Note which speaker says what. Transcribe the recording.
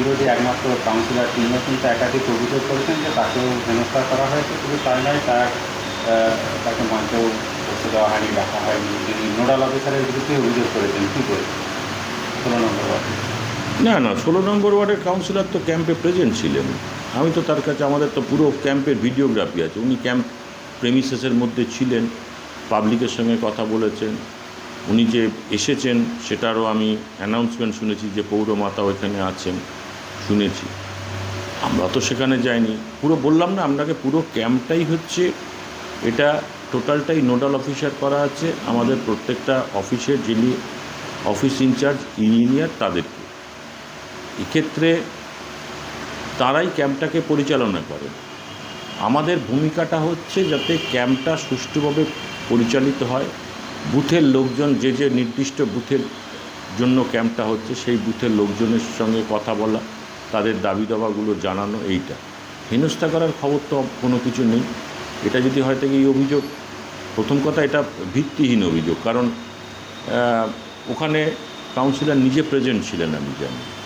Speaker 1: বিরোধী একমাত্র কাউন্সিলর তিনিও কিন্তু একাধিক অভিযোগ করেছেন যে তাকেও হেনস্থা করা হয়েছে। শুধু তাই নয়, তার তাকে মঞ্চেও বসে দেওয়া হয়নি, ডাকা হয়নি। তিনি নোডাল অফিসারের বিরুদ্ধে অভিযোগ করেছেন। কী করে ষোলো নম্বর
Speaker 2: না না, ষোলো নম্বর ওয়ার্ডের কাউন্সিলর তো ক্যাম্পে প্রেজেন্ট ছিলেন। আমি তো তার কাছে, আমাদের তো পুরো ক্যাম্পের ভিডিওগ্রাফি আছে। উনি ক্যাম্প প্রেমিসেসের মধ্যে ছিলেন পাবলিকের সঙ্গে কথা বলেছেন। উনি যে এসেছেন, সেটারও আমি অ্যানাউন্সমেন্ট শুনেছি যে পৌরমাতা ওইখানে আছেন। শুনেছি। আমরা তো সেখানে যাইনি। পুরো বললাম না, আপনাকে পুরো ক্যাম্পটাই হচ্ছে এটা টোটালটাই নোডাল অফিসার করা আছে। আমাদের প্রত্যেকটা অফিসের যিনি অফিস ইনচার্জ, ইঞ্জিনিয়ার তাদেরকে। এক্ষেত্রে তারাই ক্যাম্পটাকে পরিচালনা করে। আমাদের ভূমিকাটা হচ্ছে যাতে ক্যাম্পটা সুষ্ঠুভাবে পরিচালিত হয়। বুথের লোকজন যে যে নির্দিষ্ট বুথের জন্য ক্যাম্পটা হচ্ছে, সেই বুথের লোকজনের সঙ্গে কথা বলা। তাদের দাবি দাবাগুলো জানানো এইটা। হেনস্থা করার খবর তো কোনো কিছু নেই। এটা যদি হয় থেকে এই অভিযোগ। প্রথম কথা, এটা ভিত্তিহীন অভিযোগ। কারণ ওখানে কাউন্সিলর নিজে প্রেজেন্ট ছিলেন আমি জানি।